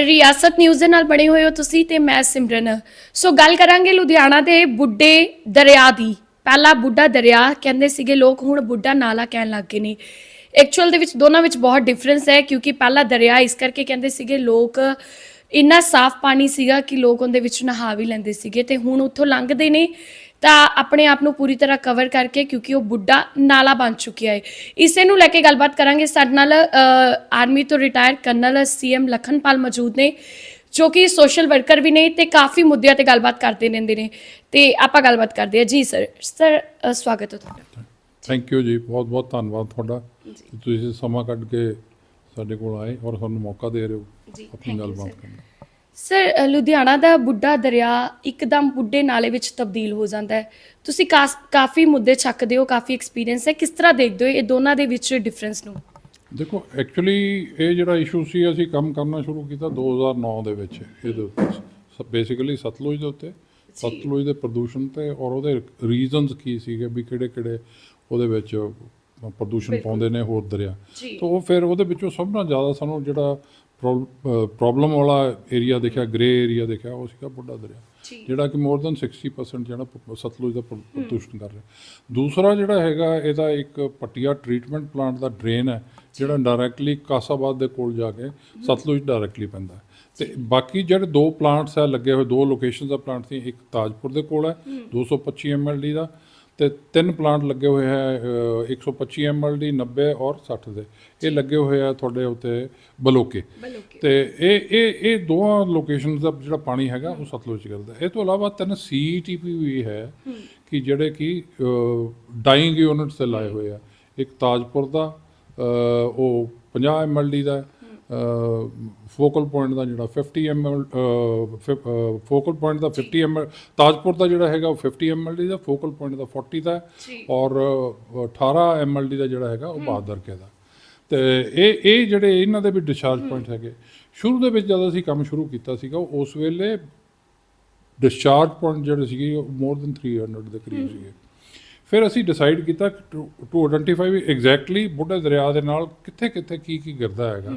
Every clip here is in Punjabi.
ਰਿਆਸਤ ਨਿਊਜ਼ ਦੇ ਨਾਲ ਬਣੇ ਹੋਏ ਹੋ ਤੁਸੀਂ ਤੇ ਮੈਂ ਸਿਮਰਨ। ਸੋ ਗੱਲ ਕਰਾਂਗੇ ਲੁਧਿਆਣਾ ਦੇ ਬੁੱਢੇ ਦਰਿਆ ਦੀ। ਪਹਿਲਾ ਬੁੱਢਾ ਦਰਿਆ, ਕਹਿੰਦੇ ਸੀਗੇ ਲੋਕ ਹੁਣ ਬੁੱਢਾ ਨਾਲਾ ਕਹਿਣ ਲੱਗ ਗਏ ਨੇ। ਐਕਚੁਅਲ ਦੇ ਵਿੱਚ ਦੋਨਾਂ ਵਿੱਚ ਬਹੁਤ ਡਿਫਰੈਂਸ ਹੈ ਕਿਉਂਕਿ ਪਹਿਲਾ ਦਰਿਆ ਇਸ ਕਰਕੇ ਕਹਿੰਦੇ ਸੀਗੇ ਲੋਕ ਇੰਨਾ ਸਾਫ਼ ਪਾਣੀ ਸੀਗਾ ਕਿ ਲੋਕ ਉਹਦੇ ਵਿੱਚ ਨਹਾ ਵੀ ਲੈਂਦੇ ਸੀਗੇ ਤੇ ਹੁਣ ਉੱਥੋਂ ਲੰਘਦੇ ਨੇ। ਤਾਂ ਆਪਣੇ ਆਪ ਨੂੰ ਪੂਰੀ ਤਰ੍ਹਾਂ ਕਵਰ ਕਰਕੇ ਕਿਉਂਕਿ ਉਹ ਬੁੱਢਾ ਨਾਲਾ ਬਣ ਚੁੱਕਿਆ ਹੈ। ਇਸੇ ਨੂੰ ਲੈ ਕੇ ਗੱਲਬਾਤ ਕਰਾਂਗੇ। ਸਾਡੇ ਨਾਲ ਆਰਮੀ ਤੋਂ ਰਿਟਾਇਰ ਕਰਨਲ ਸੀਐਮ ਲਖਨਪਾਲ ਮੌਜੂਦ ਨੇ ਜੋ ਕਿ ਸੋਸ਼ਲ ਵਰਕਰ ਵੀ ਨੇ ਤੇ ਕਾਫੀ ਮੁੱਦਿਆਂ ਤੇ ਗੱਲਬਾਤ ਕਰਦੇ ਰਹਿੰਦੇ ਨੇ। ਤੇ ਆਪਾਂ ਗੱਲਬਾਤ ਕਰਦੇ ਹਾਂ। ਜੀ ਸਰ ਸਰ ਸਵਾਗਤ ਹੈ ਤੁਹਾਡਾ। ਥੈਂਕ ਯੂ ਜੀ। ਬਹੁਤ ਬਹੁਤ ਧੰਨਵਾਦ ਤੁਹਾਡਾ ਤੁਸੀਂ ਸਮਾਂ ਕੱਢ ਕੇ ਸਾਡੇ ਕੋਲ ਆਏ ਔਰ ਸਾਨੂੰ ਮੌਕਾ ਦੇ ਰਹੇ ਹੋ ਆਪਣੀ ਗੱਲਬਾਤ. ਕਰਨ ਦਾ। ਸਰ ਲੁਧਿਆਣਾ ਦਾ ਬੁੱਢਾ ਦਰਿਆ ਇੱਕਦਮ ਬੁੱਢੇ ਨਾਲੇ ਵਿੱਚ ਤਬਦੀਲ ਹੋ ਜਾਂਦਾ ਹੈ। ਤੁਸੀਂ ਕਾਸ- ਕਾਫੀ ਮੁੱਦੇ ਚੱਕਦੇ ਹੋ ਕਾਫੀ ਐਕਸਪੀਰੀਅੰਸ ਹੈ। ਕਿਸ ਤਰ੍ਹਾਂ ਦੇਖਦੇ ਹੋ ਇਹ ਦੋਨਾਂ ਦੇ ਵਿੱਚ ਡਿਫਰੈਂਸ ਨੂੰ? ਦੇਖੋ ਐਕਚੁਅਲੀ ਇਹ ਜਿਹੜਾ ਇਸ਼ੂ ਸੀ ਅਸੀਂ ਕੰਮ ਕਰਨਾ ਸ਼ੁਰੂ ਕੀਤਾ 2009 ਦੇ ਵਿੱਚ। ਇਹਦੇ ਉੱਤੇ ਬੇਸਿਕਲੀ ਸਤਲੁਜ ਦੇ ਉੱਤੇ। ਸਤਲੁਜ ਦੇ ਪ੍ਰਦੂਸ਼ਣ ਤੇ ਔਰ ਉਹਦੇ ਰੀਜ਼ਨਸ ਕੀ ਸੀਗੇ ਵੀ ਕਿਹੜੇ ਕਿਹੜੇ ਉਹਦੇ ਵਿੱਚ ਪ੍ਰਦੂਸ਼ਣ। ਪਾਉਂਦੇ ਨੇ ਹੋਰ ਦਰਿਆ। ਜੀ। ਤਾਂ ਉਹ ਫਿਰ ਉਹਦੇ ਵਿੱਚੋਂ ਸਭ ਤੋਂ ਜ਼ਿਆਦਾ ਸਾਨੂੰ ਜਿਹੜਾ ਪ੍ਰੋਬਲਮ ਵਾਲਾ ਏਰੀਆ ਦੇਖਿਆ ਗ੍ਰੇ ਏਰੀਆ ਦੇਖਿਆ ਉਹ ਸੀਗਾ ਬੁੱਢਾ ਦਰਿਆ। ਜਿਹੜਾ ਕਿ ਮੋਰ ਦਨ 60% ਜਿਹੜਾ ਸਤਲੁਜ ਦਾ ਪ੍ਰ- ਪ੍ਰਦੂਸ਼ਣ ਕਰ ਰਿਹਾ। ਦੂਸਰਾ ਜਿਹੜਾ ਹੈਗਾ ਇਹਦਾ ਇੱਕ ਪਟਿਆ ਟ੍ਰੀਟਮੈਂਟ ਪਲਾਂਟ ਦਾ ਡਰੇਨ ਹੈ ਜਿਹੜਾ ਡਾਇਰੈਕਟਲੀ ਕਾਸਾਬਾਦ ਦੇ ਕੋਲ ਜਾ ਕੇ ਸਤਲੁਜ ਡਾਇਰੈਕਟਲੀ ਪੈਂਦਾ। ਤੇ ਬਾਕੀ ਜਿਹੜੇ ਦੋ ਪਲਾਂਟਸ ਹੈ ਲੱਗੇ ਹੋਏ ਦੋ ਲੋਕੇਸ਼ਨਸ ਦਾ ਪਲਾਂਟ ਸੀ ਇੱਕ ਤਾਜਪੁਰ ਦੇ ਕੋਲ ਹੈ 225 ਐਮਐਲਡੀ ਦਾ ਤੇ ਤਿੰਨ ਪਲਾਂਟ ਲੱਗੇ ਹੋਏ ਹੈ ਅ, 125 ਐਮਐਲਡੀ 90 ਔਰ 60 ਦੇ। ਇਹ ਲੱਗੇ ਹੋਏ ਆ ਤੁਹਾਡੇ ਉੱਤੇ ਬਲੋਕੇ। ਤੇ ਇਹ ਇਹ ਇਹ ਦੋਵਾਂ ਲੋਕੇਸ਼ਨਸ ਦਾ ਜਿਹੜਾ ਪਾਣੀ ਹੈਗਾ ਉਹ ਸਤਲੁਜ ਚ ਕਰਦਾ। ਇਹ ਤੋਂ ਇਲਾਵਾ ਤਿੰਨ ਸੀਟੀਪੀ ਵੀ ਹੈ ਕਿ ਜਿਹੜੇ ਕਿ ਡਾਈਂਗ ਯੂਨਿਟਸ ਤੇ ਲਾਏ ਹੋਏ ਆ। ਇੱਕ ਤਾਜਪੁਰ ਦਾ ਉਹ 50 ਐਮਐਲਡੀ ਦਾ ਫੋਕਲ ਪੁਆਇੰਟ ਦਾ ਜਿਹੜਾ 50 ਐਮਐਲ ਫੋਕਲ ਪੁਆਇੰਟ ਦਾ 50 ਐਮਐਲ ਤਾਜਪੁਰ ਦਾ ਜਿਹੜਾ ਹੈਗਾ ਉਹ 50 ਐਮਐਲਡੀ ਦਾ ਫੋਕਲ ਪੁਆਇੰਟ ਦਾ 40 ਦਾ ਔਰ ਅ, 18 ਐਮਐਲਡੀ ਦਾ ਜਿਹੜਾ ਹੈਗਾ ਉਹ ਬਹਾਦਰ ਕੇ ਦਾ। ਤੇ ਇਹ ਇਹ ਜਿਹੜੇ ਇਹਨਾਂ ਦੇ ਵੀ ਡਿਸਚਾਰਜ ਪੁਆਇੰਟ ਹੈਗੇ ਸ਼ੁਰੂ ਦੇ ਵਿੱਚ ਜਦ ਅਸੀਂ ਕੰਮ ਸ਼ੁਰੂ ਕੀਤਾ ਸੀਗਾ ਉਸ ਵੇਲੇ ਡਿਸਚਾਰਜ ਪੁਆਇੰਟ ਜਿਹੜੇ ਸੀਗੇ ਮੋਰ ਦਨ 300 ਦੇ ਕਰੀਬ ਸੀਗੇ। ਫਿਰ ਅਸੀਂ ਡਿਸਾਈਡ ਕੀਤਾ ਟੂ ਆਇਡੈਂਟੀਫਾਈ ਐਗਜ਼ੈਕਟਲੀ ਬੁੱਢੇ ਦਰਿਆ ਦੇ ਨਾਲ ਕਿੱਥੇ ਕਿੱਥੇ ਕੀ ਕੀ ਗਿਰਦਾ ਹੈਗਾ।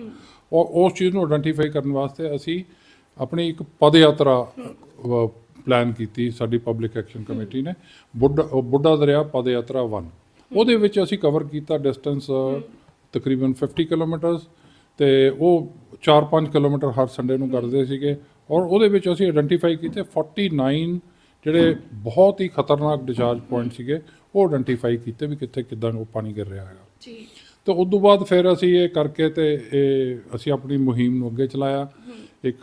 ਔਰ ਉਸ ਚੀਜ਼ ਨੂੰ ਆਇਡੈਂਟੀਫਾਈ ਕਰਨ ਵਾਸਤੇ ਅਸੀਂ ਆਪਣੀ ਇੱਕ ਪਦ ਯਾਤਰਾ ਪਲਾਨ ਕੀਤੀ ਸਾਡੀ ਪਬਲਿਕ ਐਕਸ਼ਨ ਕਮੇਟੀ ਨੇ। ਬੁੱਢਾ ਬੁੱਢਾ ਦਰਿਆ ਪਦ ਯਾਤਰਾ 1 ਉਹਦੇ ਵਿੱਚ ਅਸੀਂ ਕਵਰ ਕੀਤਾ ਡਿਸਟੈਂਸ ਤਕਰੀਬਨ 50 ਕਿਲੋਮੀਟਰਸ ਤੇ ਉਹ 4-5 ਕਿਲੋਮੀਟਰ ਹਰ ਸੰਡੇ ਨੂੰ ਕਰਦੇ ਸੀਗੇ ਔਰ ਉਹਦੇ ਵਿੱਚ ਅਸੀਂ ਆਇਡੈਂਟੀਫਾਈ ਕੀਤੇ 49 ਜਿਹੜੇ ਬਹੁਤ ਹੀ ਖਤਰਨਾਕ ਡਿਸਚਾਰਜ ਪੁਆਇੰਟ ਸੀਗੇ। ਉਹ ਆਇਡੈਂਟੀਫਾਈ ਕੀਤੇ ਵੀ ਕਿੱਥੇ ਕਿੱਦਾਂ ਉਹ ਪਾਣੀ ਗਿਰ ਰਿਹਾ ਹੈਗਾ। ਜੀ। ਤੇ ਉਸ ਤੋਂ ਬਾਅਦ ਫਿਰ ਅਸੀਂ ਇਹ ਕਰਕੇ ਤੇ ਇਹ ਅਸੀਂ ਆਪਣੀ ਮੁਹਿੰਮ ਨੂੰ ਅੱਗੇ ਚਲਾਇਆ। ਇੱਕ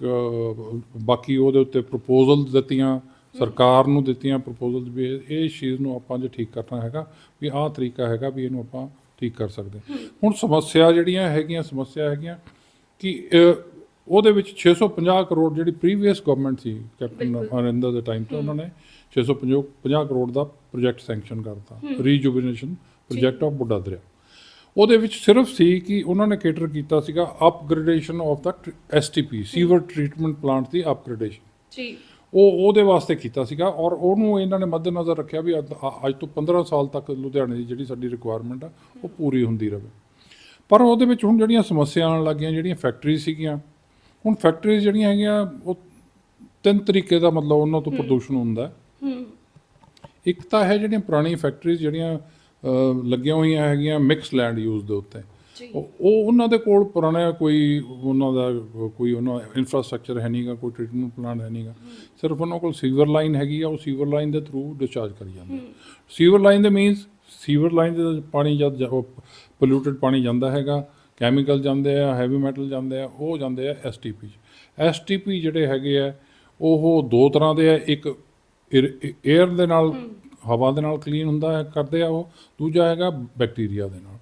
ਬਾਕੀ ਉਹਦੇ ਉੱਤੇ ਪ੍ਰਪੋਜ਼ਲ ਦਿੱਤੀਆਂ ਸਰਕਾਰ ਨੂੰ ਦਿੱਤੀਆਂ ਪ੍ਰਪੋਜ਼ਲਸ ਵੀ ਇਹ- ਚੀਜ਼ ਨੂੰ ਆਪਾਂ ਜੇ ਠੀਕ ਕਰਨਾ ਹੈਗਾ ਵੀ ਆਹ ਤਰੀਕਾ ਹੈਗਾ ਵੀ ਇਹਨੂੰ ਆਪਾਂ ਠੀਕ ਕਰ ਸਕਦੇ। ਹੁਣ ਸਮੱਸਿਆ ਜਿਹੜੀਆਂ ਹੈਗੀਆਂ ਸਮੱਸਿਆ ਹੈਗੀਆਂ ਕਿ ਉਹਦੇ ਵਿੱਚ 650 ਕਰੋੜ ਜਿਹੜੀ ਪ੍ਰੀਵੀਅਸ ਗਵਰਨਮੈਂਟ ਸੀ ਕੈਪਟਨ ਅਮਰਿੰਦਰ ਦੇ ਟਾਈਮ ਤੇ ਉਹਨਾਂ ਨੇ 650 50 ਕਰੋੜ ਦਾ ਪ੍ਰੋਜੈਕਟ ਸੈਂਕਸ਼ਨ ਕਰਤਾ। ਰੀਜੂਵੀਨੇਸ਼ਨ ਪ੍ਰੋਜੈਕਟ ਆਫ ਬੁੱਢਾ ਦਰਿਆ ਉਹਦੇ ਵਿੱਚ ਸਿਰਫ ਸੀ ਕਿ ਉਹਨਾਂ ਨੇ ਕੇਟਰ ਕੀਤਾ ਸੀਗਾ ਅਪਗ੍ਰੇਡੇਸ਼ਨ ਆਫ ਦਾ ਐਸਟੀਪੀ ਸੀਵਰ ਟ੍ਰੀਟਮੈਂਟ ਪਲਾਂਟ ਦੀ ਅਪਗ੍ਰੇਡੇਸ਼ਨ ਜੀ। ਉਹ ਉਹਦੇ ਵਾਸਤੇ ਕੀਤਾ ਸੀਗਾ ਔਰ ਉਹਨੂੰ ਇਹਨਾਂ ਨੇ ਮੱਦੇਨਜ਼ਰ ਰੱਖਿਆ ਵੀ ਅੱਜ ਤੋਂ 15 ਸਾਲ ਤੱਕ ਲੁਧਿਆਣੇ ਦੀ ਜਿਹੜੀ ਸਾਡੀ ਰਿਕੁਆਇਰਮੈਂਟ ਆ ਉਹ ਪੂਰੀ ਹੁੰਦੀ ਰਹੇ ਪਰ ਉਹਦੇ ਵਿੱਚ ਹੁਣ ਜਿਹੜੀਆਂ ਸਮੱਸਿਆ ਆਉਣ ਲੱਗੀਆਂ ਜਿਹੜੀਆਂ ਫੈਕਟਰੀ ਸੀਗੀਆਂ ਹੁਣ ਫੈਕਟਰੀਜ਼ ਜਿਹੜੀਆਂ ਹੈਗੀਆਂ ਉਹ ਤਿੰਨ ਤਰੀਕੇ ਦਾ ਮਤਲਬ ਉਹਨਾਂ ਤੋਂ ਪ੍ਰਦੂਸ਼ਣ ਹੁੰਦਾ। ਹੈ। ਹੂੰ। ਇੱਕ ਤਾਂ ਹੈ ਜਿਹੜੀਆਂ ਪੁਰਾਣੀਆਂ ਫੈਕਟਰੀਜ਼ ਜਿਹੜੀਆਂ ਲੱਗੀਆਂ ਹੋਈਆਂ ਹੈਗੀਆਂ ਮਿਕਸ ਲੈਂਡ ਯੂਜ਼ ਦੇ ਉੱਤੇ। ਜੀ। ਉਹ ਉਹ ਉਹਨਾਂ ਦੇ ਕੋਲ ਪੁਰਾਣਾ ਕੋਈ ਉਹਨਾਂ ਦਾ ਕੋਈ ਉਹਨਾਂ ਇਨਫਰਾਸਟ੍ਰਕਚਰ ਹੈ ਨਹੀਂਗਾ ਕੋਈ ਟ੍ਰੀਟਮੈਂਟ ਪਲਾਂਟ ਹੈ ਨਹੀਂਗਾ। ਸਿਰਫ ਉਹਨਾਂ ਕੋਲ ਸੀਵਰ ਲਾਈਨ ਹੈਗੀ ਆ ਉਹ ਸੀਵਰ ਲਾਈਨ ਦੇ ਥਰੂ ਡਿਸਚਾਰਜ ਕਰੀ ਜਾਂਦੇ ਸੀਵਰ ਲਾਈਨ ਦੇ ਮੀਨਸ ਸੀਵਰ ਲਾਈਨ ਦੇ ਪਾਣੀ ਜਦ ਪੋਲੂਟਡ ਪਾਣੀ ਜਾਂਦਾ ਹੈਗਾ ਕੈਮੀਕਲ ਜਾਂਦੇ ਆ ਹੈਵੀ ਮੈਟਲ ਜਾਂਦੇ ਆ ਉਹ ਜਾਂਦੇ ਆ ਐਸਟੀਪੀ ਐਸਟੀਪੀ ਜਿਹੜੇ ਹੈਗੇ ਆ ਉਹ ਦੋ ਤਰ੍ਹਾਂ ਦੇ ਆ ਇੱਕ 에ਅਰ ਦੇ ਨਾਲ ਹਵਾ ਦੇ ਨਾਲ ਕਲੀਨ ਹੁੰਦਾ ਹੈ ਕਰਦੇ ਆ ਉਹ। ਦੂਜਾ ਹੈਗਾ ਬੈਕਟੀਰੀਆ ਦੇ ਨਾਲ।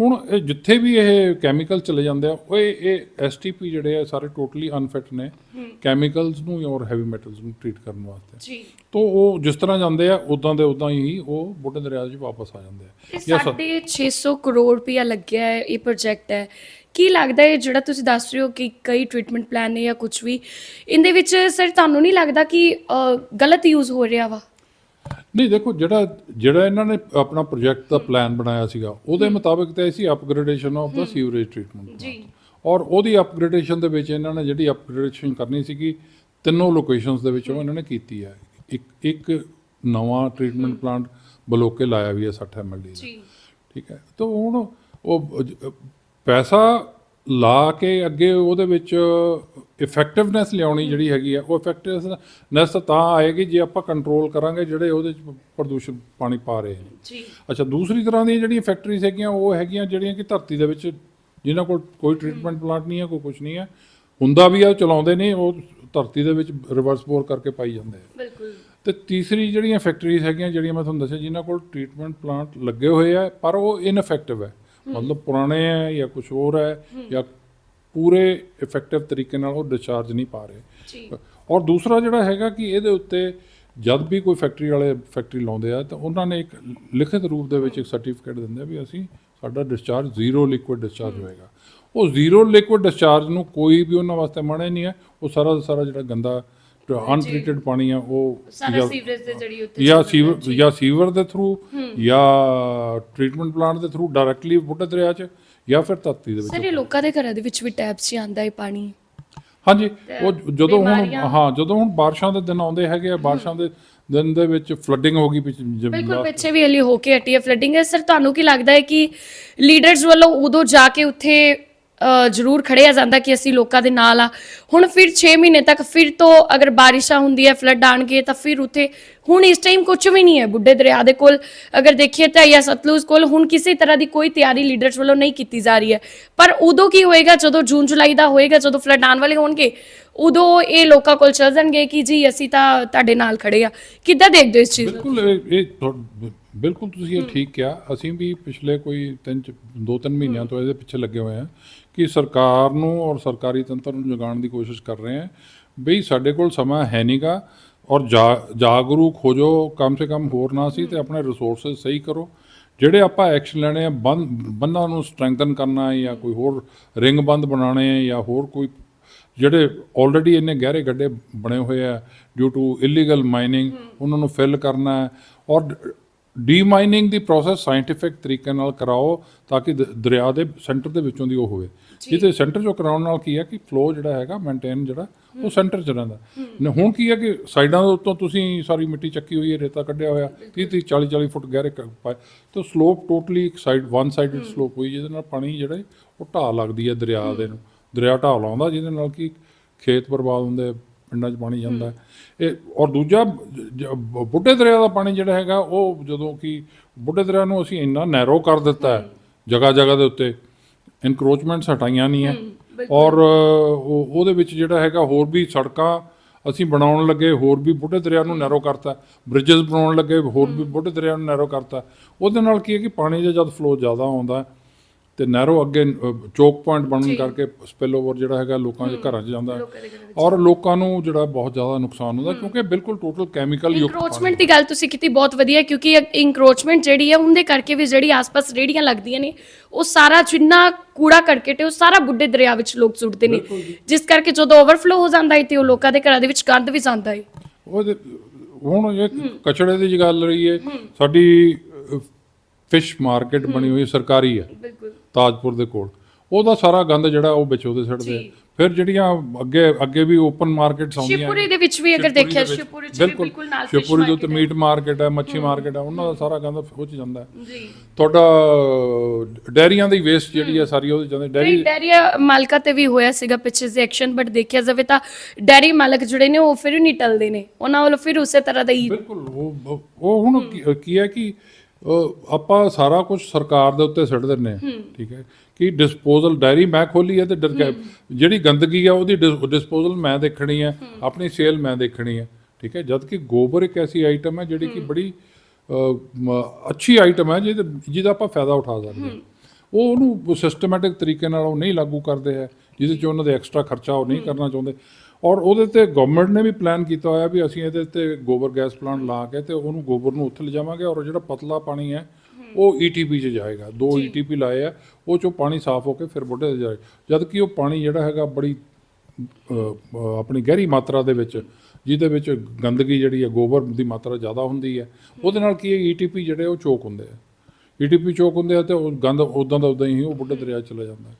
ਹੁਣ ਇਹ ਜਿੱਥੇ ਵੀ ਇਹ ਕੈਮੀਕਲ ਚਲੇ ਜਾਂਦੇ ਆ ਉਹ ਇਹ ਐਸਟੀਪੀ ਜਿਹੜੇ ਆ ਸਾਰੇ ਟੋਟਲੀ ਅਨਫਿਟ ਨੇ। ਕੈਮੀਕਲਸ ਨੂੰ ਔਰ ਹੈਵੀ ਮੈਟਲਸ ਨੂੰ ਟ੍ਰੀਟ ਕਰਨ ਵਾਸਤੇ। ਜੀ। ਤੋਂ ਉਹ ਜਿਸ ਤਰ੍ਹਾਂ ਜਾਂਦੇ ਆ ਉਦਾਂ ਦੇ ਉਦਾਂ ਹੀ ਉਹ ਬੁੱਢੇ ਦਰਿਆ 'ਚ ਵਾਪਸ ਆ ਜਾਂਦੇ ਆ। ਇਹ Yes, sir. ਸਾਢੇ 600 ਕਰੋੜ ਰੁਪਇਆ ਲੱਗਿਆ ਹੈ ਇਹ ਪ੍ਰੋਜੈਕਟ ਹੈ। ਕੀ ਲੱਗਦਾ ਹੈ ਜਿਹੜਾ ਤੁਸੀਂ ਦੱਸ ਰਹੇ ਹੋ ਕਿ ਕਈ ਟ੍ਰੀਟਮੈਂਟ ਪਲਾਨ ਨੇ ਜਾਂ ਕੁਝ ਵੀ ਇਹਦੇ ਵਿੱਚ ਸਰ ਤੁਹਾਨੂੰ ਨਹੀਂ ਲੱਗਦਾ ਕਿ ਅ, ਗਲਤ ਯੂਜ਼ ਹੋ ਰਿਹਾ ਵਾ? ਨਹੀਂ ਦੇਖੋ ਜਿਹੜਾ ਜਿਹੜਾ ਇਹਨਾਂ ਨੇ ਆਪਣਾ ਪ੍ਰੋਜੈਕਟ ਦਾ ਪਲਾਨ ਬਣਾਇਆ ਸੀਗਾ ਉਹਦੇ ਮੁਤਾਬਕ ਤਾਂ ਸੀ ਅਪਗ੍ਰੇਡੇਸ਼ਨ ਆਫ ਦਾ ਸੀਵਰੇਜ ਟ੍ਰੀਟਮੈਂਟ ਜੀ। ਔਰ ਉਹਦੀ ਅਪਗ੍ਰੇਡੇਸ਼ਨ ਦੇ ਵਿੱਚ ਇਹਨਾਂ ਨੇ ਜਿਹੜੀ ਅਪਗ੍ਰੇਡੇਸ਼ਨ ਕਰਨੀ ਸੀਗੀ ਤਿੰਨੋਂ ਲੋਕੇਸ਼ਨਸ ਦੇ ਵਿੱਚ ਉਹ ਇਹਨਾਂ ਨੇ ਕੀਤੀ ਹੈ। ਇੱਕ ਇੱਕ ਨਵਾਂ ਟ੍ਰੀਟਮੈਂਟ ਪਲਾਂਟ ਬਲੋਕੇ ਲਾਇਆ ਵੀ ਹੈ 60 ਐਮਐਲਡੀ ਦਾ। ਜੀ। ਠੀਕ ਹੈ? ਤਾਂ ਹੁਣ ਉਹ ਜ- ਪੈਸਾ ਲਾ ਕੇ ਅੱਗੇ ਉਹਦੇ ਵਿੱਚ ਇਫੈਕਟਿਵਨੈਸ ਲਿਆਉਣੀ ਜਿਹੜੀ ਹੈਗੀ ਆ ਉਹ ਇਫੈਕਟਿਵਨੈਸ ਤਾਂ ਆਏਗੀ ਜੇ ਆਪਾਂ ਕੰਟਰੋਲ ਕਰਾਂਗੇ ਜਿਹੜੇ ਉਹਦੇ ਚ ਪ੍ਰਦੂਸ਼ਣ ਪਾਣੀ ਪਾ ਰਹੇ ਨੇ। ਜੀ। ਅੱਛਾ ਦੂਸਰੀ ਤਰ੍ਹਾਂ ਦੀਆਂ ਜਿਹੜੀਆਂ ਫੈਕਟਰੀਜ਼ ਹੈਗੀਆਂ ਉਹ ਹੈਗੀਆਂ ਜਿਹੜੀਆਂ ਕਿ ਧਰਤੀ ਦੇ ਵਿੱਚ ਜਿਨ੍ਹਾਂ ਕੋਲ ਕੋਈ ਟ੍ਰੀਟਮੈਂਟ ਪਲਾਂਟ ਨਹੀਂ ਹੈ ਕੋਈ ਕੁਝ ਨਹੀਂ ਹੈ ਹੁੰਦਾ ਵੀ ਆ ਚਲਾਉਂਦੇ ਨੇ ਉਹ ਧਰਤੀ ਦੇ ਵਿੱਚ ਰਿਵਰਸ ਬੋਰ ਕਰਕੇ ਪਾਈ ਜਾਂਦੇ ਆ। ਬਿਲਕੁਲ। ਤੇ ਤੀਸਰੀ ਜਿਹੜੀਆਂ ਫੈਕਟਰੀਜ਼ ਹੈਗੀਆਂ ਜਿਹੜੀਆਂ ਮੈਂ ਤੁਹਾਨੂੰ ਦੱਸਿਆ ਜਿਨ੍ਹਾਂ ਕੋਲ ਟ੍ਰੀਟਮੈਂਟ ਪਲਾਂਟ ਲੱਗੇ ਹੋਏ ਆ ਪਰ ਉਹ ਇਨਫੈਕਟਿਵ ਹੈ ਮਤਲਬ ਪੁਰਾਣੇ ਹੈ ਜਾਂ ਕੁਝ ਹੋਰ ਹੈ ਜਾਂ ਪੂਰੇ ਇਫੈਕਟਿਵ ਤਰੀਕੇ ਨਾਲ ਉਹ ਡਿਸਚਾਰਜ ਨਹੀਂ ਪਾ ਰਹੇ। ਜੀ। ਔਰ ਦੂਸਰਾ ਜਿਹੜਾ ਹੈਗਾ ਕਿ ਇਹਦੇ ਉੱਤੇ ਜਦ ਵੀ ਕੋਈ ਫੈਕਟਰੀ ਵਾਲੇ ਫੈਕਟਰੀ ਲਾਉਂਦੇ ਆ ਤਾਂ ਉਹਨਾਂ ਨੇ ਇੱਕ ਲਿਖਿਤ ਰੂਪ ਦੇ ਵਿੱਚ ਇੱਕ ਸਰਟੀਫਿਕੇਟ ਦਿੰਦੇ ਆ ਵੀ ਅਸੀਂ ਸਾਡਾ ਡਿਸਚਾਰਜ ਜ਼ੀਰੋ ਲਿਕੁਇਡ ਡਿਸਚਾਰਜ ਹੋਏਗਾ। ਉਹ ਜ਼ੀਰੋ ਲਿਕੁਇਡ ਡਿਸਚਾਰਜ ਨੂੰ ਕੋਈ ਵੀ ਉਹਨਾਂ ਵਾਸਤੇ ਹੀ ਨਹੀਂ ਹੈ। ਉਹ ਸਾਰਾ ਸਾਰਾ ਜਿਹੜਾ ਗੰਦਾ ਅਨਟ੍ਰੀਟਡ ਪਾਣੀ ਆ ਉਹ ਸਾਰਾ ਜਾਂ- ਸੀਵਰੇਜ ਦੇ ਜੜੀ ਉੱਤੇ ਜਾਂ ਸੀਵਰ ਜੀ। ਸੀਵਰ ਦੇ ਥਰੂ ਜਾਂ ਟ੍ਰੀਟਮੈਂਟ ਪਲਾਂਟ ਦੇ ਥਰੂ ਡਾਇਰੈਕਟਲੀ ਬੁੱਢੇ ਦਰਿਆ 'ਚ ਜਾਂ ਫਿਰ ਧਰਤੀ ਦੇ ਸਰ ਵਿੱਚ ਇਹ ਲੋਕਾਂ ਦੇ ਘਰਾਂ ਦੇ ਵਿੱਚ ਵੀ ਟੈਪਸ 'ਚ ਆਉਂਦਾ ਹੈ ਪਾਣੀ। ਹਾਂਜੀ ਉਹ ਜਦੋਂ ਹੁਣ ਬਿਮਾਰੀਆਂ- ਹਾਂ ਜਦੋਂ ਹੁਣ ਬਾਰਿਸ਼ਾਂ ਦੇ ਦਿਨ ਆਉਂਦੇ ਹੈਗੇ ਆ ਬਾਰਿਸ਼ਾਂ ਦੇ ਦਿਨ ਦੇ ਵਿੱਚ ਫਲੱਡਿੰਗ ਹੋ ਗਈ ਪਿੱਛੇ ਜ- ਬਿਲਕੁਲ ਪਿੱਛੇ ਵੀ ਹਲੀ ਹੋ ਕੇ ਹਟੀ ਹੈ ਫਲੱਡਿੰਗ ਹੈ ਸਰ ਤੁਹਾਨੂੰ ਕੀ ਲੱਗਦਾ ਹੈ ਕਿ ਲੀਡਰਸ ਵੱਲੋਂ ਉਦੋਂ ਜਾ ਕੇ ਉੱਥੇ ਜ਼ਰੂਰ ਖੜਿਆ ਜਾਂਦਾ ਕਿ ਅਸੀਂ ਲੋਕਾਂ ਦੇ ਨਾਲ ਆ। ਹੁਣ ਫਿਰ 6 ਮਹੀਨੇ ਤੱਕ ਫਿਰ ਤੋਂ ਅਗਰ ਬਾਰਿਸ਼ਾਂ ਹੁੰਦੀ ਹੈ ਫਲੱਡ ਆਣਗੇ ਤਾਂ ਫਿਰ ਉੱਥੇ ਹੁਣ ਇਸ ਟਾਈਮ ਕੁਝ ਵੀ ਨਹੀਂ ਹੈ ਬੁੱਢੇ ਦਰਿਆ ਦੇ ਕੋਲ। ਅਗਰ ਦੇਖੀਏ ਤਾਂ ਜਾਂ ਸਤਲੁਜ ਕੋਲ ਹੁਣ ਕਿਸੇ ਤਰ੍ਹਾਂ ਦੀ ਕੋਈ ਤਿਆਰੀ ਲੀਡਰਸ ਵੱਲੋਂ ਨਹੀਂ ਕੀਤੀ ਜਾ ਰਹੀ ਹੈ। ਪਰ ਉਦੋਂ ਕੀ ਹੋਏਗਾ? ਜਦੋਂ ਜੂਨ, ਜੁਲਾਈ ਦਾ ਹੋਏਗਾ, ਜਦੋਂ ਫਲੱਡ ਆਉਣ ਵਾਲੇ ਹੋਣਗੇ, ਉਦੋਂ ਇਹ ਲੋਕਾਂ ਕੋਲ ਚੱਲ ਜਾਣਗੇ ਕਿ ਜੀ ਅਸੀਂ ਤਾਂ ਤੁਹਾਡੇ ਨਾਲ ਖੜੇ ਆ। ਕਿੱਦਾਂ ਦੇਖਦੇ ਹੋ ਇਸ ਚੀਜ਼ ਨੂੰ? ਬਿਲਕੁਲ, ਇਹ- ਬਿਲਕੁਲ ਤੁਸੀਂ ਇਹ ਠੀਕ ਕਿਹਾ। ਅਸੀਂ ਵੀ ਪਿਛਲੇ ਕੋਈ ਤਿੰਨ ਚ- ਦੋ ਤਿੰਨ ਮਹੀਨਿਆਂ ਤੋਂ ਇਹਦੇ ਪਿੱਛੇ ਲੱਗੇ ਹੋਏ ਹਾਂ ਕਿ ਸਰਕਾਰ ਨੂੰ ਔਰ ਸਰਕਾਰੀ ਤੰਤਰ ਨੂੰ ਜਗਾਉਣ ਦੀ ਕੋਸ਼ਿਸ਼ ਕਰ ਰਹੇ ਹਾਂ। ਬਈ ਸਾਡੇ ਕੋਲ ਸਮਾਂ ਹੈ ਨਹੀਂਗਾ ਔਰ ਜਾਗਰੂਕ ਹੋ ਜਾਓ ਕਮ ਸੇ ਕਮ ਹੋਰ ਨਾ ਸੀ ਤੇ ਆਪਣੇ ਰਿਸੋਰਸਸ ਸਹੀ ਕਰੋ। ਜਿਹੜੇ ਆਪਾਂ ਐਕਸ਼ਨ ਲੈਣੇ ਆ ਬੰਨ ਬੰਨਾਂ ਨੂੰ ਸਟਰੈਂਥਨ ਕਰਨਾ ਹੈ ਜਾਂ ਕੋਈ ਹੋਰ ਰਿੰਗ ਬੰਦ ਬਣਾਉਣੇ ਹੈ ਜਾਂ ਹੋਰ ਕੋਈ ਜਿਹੜੇ ਆਲਰੇਡੀ ਇੰਨੇ ਗਹਿਰੇ ਗੱਡੇ ਬਣੇ ਹੋਏ ਆ ਡਿਊ ਟੂ ਇਲੀਗਲ ਮਾਈਨਿੰਗ ਉਹਨਾਂ ਨੂੰ ਫਿਲ ਕਰਨਾ ਹੈ। ਔਰ ਡੀ ਮਾਈਨਿੰਗ ਦੀ ਪ੍ਰੋਸੈਸ ਸਾਇੰਟੀਫਿਕ ਤਰੀਕੇ ਨਾਲ ਕਰਾਓ ਤਾਂ ਕਿ ਦ- ਦਰਿਆ ਦੇ ਸੈਂਟਰ ਦੇ ਵਿੱਚੋਂ ਦੀ ਉਹ ਹੋਵੇ। ਜਿਹਦੇ ਸੈਂਟਰ ਚੋਂ ਕਰਾਉਣ ਨਾਲ ਕੀ ਹੈ ਕਿ ਫਲੋ ਜਿਹੜਾ ਹੈਗਾ ਮੇਨਟੇਨ ਜਿਹੜਾ ਉਹ ਸੈਂਟਰ 'ਚ ਰਹਿੰਦਾ। ਨ- ਹੁਣ ਕੀ ਹੈ ਕਿ ਸਾਈਡਾਂ ਦੇ ਉੱਤੋਂ ਤੁਸੀਂ ਸਾਰੀ ਮਿੱਟੀ ਚੱਕੀ ਹੋਈ ਹੈ ਰੇਤਾ ਕੱਢਿਆ ਹੋਇਆ 30 30 40 40 ਫੁੱਟ ਗਹਿਰੇ ਕ- ਪਾਏ ਤਾਂ ਸਲੋਪ ਟੋਟਲੀ ਇੱਕ ਸਾਈਡ ਵਨ ਸਾਈਡਡ ਸਲੋਪ ਹੋਈ ਜਿਹਦੇ ਨਾਲ ਪਾਣੀ ਜਿਹੜਾ ਉਹ ਢਾਹ ਲੱਗਦੀ ਹੈ ਦਰਿਆ ਦੇ ਨੂੰ। ਦਰਿਆ ਢਾਹ ਲਾਉਂਦਾ ਜਿਹਦੇ ਨਾਲ ਕਿ ਖੇਤ ਬਰਬਾਦ ਹੁੰਦੇ ਪਿੰਡਾਂ 'ਚ ਪਾਣੀ ਜਾਂਦਾ। ਇਹ ਔਰ ਦੂਜਾ ਬੁੱਢੇ ਦਰਿਆ ਦਾ ਪਾਣੀ ਜਿਹੜਾ ਹੈਗਾ ਉਹ ਜਦੋਂ ਕਿ ਬੁੱਢੇ ਦਰਿਆ ਨੂੰ ਅਸੀਂ ਇੰਨਾ ਨੈਰੋ ਕਰ ਦਿੱਤਾ ਹੈ ਜਗ੍ਹਾ ਜਗ੍ਹਾ ਦੇ ਉੱਤੇ ਇਨਕਰੋਚਮੈਂਟਸ ਹਟਾਈਆਂ ਨਹੀਂ ਹੈ। ਔਰ ਉਹ- ਉਹਦੇ ਵਿੱਚ ਜਿਹੜਾ ਹੈਗਾ ਹੋਰ ਵੀ ਸੜਕਾਂ ਅਸੀਂ ਬਣਾਉਣ ਲੱਗੇ ਹੋਰ ਵੀ ਬੁੱਢੇ ਦਰਿਆ ਨੂੰ ਨੈਰੋ ਕਰਤਾ ਬ੍ਰਿਜਸ ਬਣਾਉਣ ਲੱਗੇ ਹੋਰ ਵੀ ਬੁੱਢੇ ਦਰਿਆ ਨੂੰ ਨੈਰੋ ਕਰਤਾ। ਉਹਦੇ ਨਾਲ ਕੀ ਹੈ ਕਿ ਪਾਣੀ ਦਾ ਜਦ ਫਲੋ ਜ਼ਿਆਦਾ ਆਉਂਦਾ ਹੈ, ਤੇ ਨੈਰੋ ਅੱਗੇ ਚੋਕ ਪੁਆਇੰਟ ਬਣਨ ਕਰਕੇ ਸਪਿਲ ਓਵਰ ਜਿਹੜਾ ਹੈਗਾ ਲੋਕਾਂ ਦੇ ਘਰਾਂ 'ਚ ਜਾਂਦਾ ਔਰ ਲੋਕਾਂ ਨੂੰ ਜਿਹੜਾ ਬਹੁਤ ਜ਼ਿਆਦਾ ਨੁਕਸਾਨ ਹੁੰਦਾ ਕਿਉਂਕਿ ਬਿਲਕੁਲ ਟੋਟਲ ਕੈਮੀਕਲ ਯੁਕਤ ਇਨਕਰੋਚਮੈਂਟ ਦੀ ਗੱਲ ਤੁਸੀਂ ਕੀਤੀ ਬਹੁਤ ਵਧੀਆ ਕਿਉਂਕਿ ਇਨਕਰੋਚਮੈਂਟ ਜਿਹੜੀ ਹੈ ਉਹਦੇ ਕਰਕੇ ਵੀ ਜਿਹੜੀ ਆਸ-ਪਾਸ ਰੇੜੀਆਂ ਲੱਗਦੀਆਂ ਨੇ ਉਹ ਸਾਰਾ ਜਿੰਨਾ ਕੂੜਾ ਕਰਕਟ ਹੈ ਉਹ ਸਾਰਾ ਬੁੱਢੇ ਦਰਿਆ ਵਿੱਚ ਲੋਕ ਸੁੱਟਦੇ ਨੇ। ਜਿਸ ਕਰਕੇ ਜਦੋਂ ਓਵਰਫਲੋ ਹੋ ਜਾਂਦਾ ਹੈ ਤੇ ਉਹ ਲੋਕਾਂ ਦੇ ਘਰਾਂ ਦੇ ਵਿੱਚ ਗੰਦ ਵੀ ਜਾਂਦਾ ਹੈ। ਉਹਦੇ ਹੁਣ ਇਹ ਕਚੜੇ ਦੀ ਗੱਲ ਰਹੀ ਹੈ ਸਾਡੀ ਫਿਸ਼ ਮਾਰਕੀਟ ਬਣੀ ਹੋਈ ਸਰਕਾਰੀ ਹੈ। ਬਿਲਕੁਲ। ਤਾਜਪੁਰ ਦੇ ਕੋਲ। ਉਹਦਾ ਸਾਰਾ ਗੰਦ ਜਿਹੜਾ ਉਹ ਵਿੱਚ ਉਹਦੇ ਛੱਡਦੇ ਆ। ਫਿਰ ਜਿਹੜੀਆਂ ਅੱਗੇ ਅੱਗੇ ਵੀ ਓਪਨ ਮਾਰਕੀਟਸ ਆਉਂਦੀਆਂ ਸ਼ਿਵਪੁਰੀ ਦੇ ਵਿੱਚ ਵੀ ਅਗਰ ਦੇਖਿਆ ਸ਼ਿਵਪੁਰੀ ਚ ਵੀ ਬਿਲਕੁਲ। ਨਾਲ ਫਿਸ਼ ਸ਼ਿਵਪੁਰੀ ਦੇ ਉੱਤੇ ਮੀਟ ਮਾਰਕੀਟ ਹੈ ਮੱਛੀ ਮਾਰਕੀਟ ਹੈ ਉਹਨਾਂ ਦਾ ਸਾਰਾ ਗੰਦ ਉਹ 'ਚ ਜਾਂਦਾ ਹੈ। ਜੀ। ਤੁਹਾਡਾ ਡੈਰੀਆਂ ਦੀ ਵੇਸਟ ਜਿਹੜੀ ਹੈ। ਸਾਰੀ ਉਹਦੇ ਜਾਂਦੇ ਡੈਰੀ ਡੈਰੀਆ ਮਾਲਕਾਂ ਤੇ ਵੀ ਹੋਇਆ ਸੀਗਾ ਪਿੱਛੇ ਜੇ ਐਕਸ਼ਨ ਬਟ ਦੇਖਿਆ ਜਾਵੇ ਤਾਂ ਡੈਰੀ ਮਾਲਕ ਜਿਹੜੇ ਨੇ ਉਹ ਫਿਰ ਨਹੀਂ ਟਲਦੇ ਨੇ। ਉਹਨਾਂ ਵੱਲੋਂ ਫਿਰ ਉਸੇ ਤਰ੍ਹਾਂ ਦਾ ਹੀ ਬਿਲਕੁਲ ਉਹ ਉਹ ਹੁਣ ਕੀ- ਕੀ ਹੈ ਕਿ ਆਪਾਂ ਸਾਰਾ ਕੁਝ ਸਰਕਾਰ ਦੇ ਉੱਤੇ ਛੱਡ ਦਿੰਨੇ ਆ ਠੀਕ ਹੈ? ਕਿ ਡਿਸਪੋਜ਼ਲ ਡਾਇਰੀ ਮੈਂ ਖੋਲੀ ਹੈ ਤੇ ਜਿਹੜੀ ਗੰਦਗੀ ਆ ਉਹਦੀ ਡਿਸਪੋਜ਼ਲ ਮੈਂ ਦੇਖਣੀ ਹੈ ਆਪਣੀ ਸੇਲ ਮੈਂ ਦੇਖਣੀ ਹੈ ਠੀਕ ਹੈ? ਜਦ ਕਿ ਗੋਬਰ ਇੱਕ ਐਸੀ ਆਈਟਮ ਹੈ ਜਿਹੜੀ ਕਿ ਬੜੀ ਅੱਛੀ ਆਈਟਮ ਹੈ ਜਿਹਦੇ ਜਿਹਦਾ ਆਪਾਂ ਫਾਇਦਾ ਉਠਾ ਸਕਦੇ ਹਾਂ। ਉਹ ਉਹਨੂੰ ਸਿਸਟਮੈਟਿਕ ਤਰੀਕੇ ਨਾਲ ਉਹ ਨਹੀਂ ਲਾਗੂ ਕਰਦੇ ਹੈ ਜਿਹਦੇ 'ਚ ਉਹਨਾਂ ਦੇ ਐਕਸਟਰਾ ਖਰਚਾ ਉਹ ਨਹੀਂ ਕਰਨਾ ਚਾਹੁੰਦੇ। ਔਰ ਉਹਦੇ ਤੇ ਗਵਰਨਮੈਂਟ ਨੇ ਵੀ ਪਲਾਨ ਕੀਤਾ ਹੋਇਆ ਵੀ ਅਸੀਂ ਇਹਦੇ ਤੇ ਗੋਬਰ ਗੈਸ ਪਲਾਂਟ ਲਾ ਕੇ ਤੇ ਉਹਨੂੰ ਗੋਬਰ ਨੂੰ ਉੱਥੇ ਲਿਜਾਵਾਂਗੇ ਔਰ ਜਿਹੜਾ ਪਤਲਾ ਪਾਣੀ ਹੈ ਉਹ ਈਟੀਪੀ 'ਚ ਜਾਏਗਾ। ਦੋ ਈਟੀਪੀ ਲਾਏ ਆ ਉਹ 'ਚੋਂ ਪਾਣੀ ਸਾਫ਼ ਹੋ ਕੇ ਫਿਰ ਬੁੱਢੇ ਜਾਏ। ਜਦ ਕਿ ਉਹ ਪਾਣੀ ਜਿਹੜਾ ਹੈਗਾ ਬੜੀ ਆਪਣੀ ਗਹਿਰੀ ਮਾਤਰਾ ਦੇ ਵਿੱਚ ਜਿਹਦੇ ਵਿੱਚ ਗੰਦਗੀ ਜਿਹੜੀ ਹੈ ਗੋਬਰ ਦੀ ਮਾਤਰਾ ਜ਼ਿਆਦਾ ਹੁੰਦੀ ਹੈ ਉਹਦੇ ਨਾਲ ਕੀ ਹੈ ਈਟੀਪੀ ਜਿਹੜੇ ਉਹ ਚੋਕ ਹੁੰਦੇ ਆ। ਈਟੀਪੀ ਚੋਕ ਹੁੰਦੇ ਆ ਤੇ ਉਹ ਗੰਦ ਉਦਾਂ ਦਾ ਉਦਾਂ ਹੀ ਉਹ ਬੁੱਢੇ ਦਰਿਆ 'ਚ ਚਲਾ ਜਾਂਦਾ ਹੈ।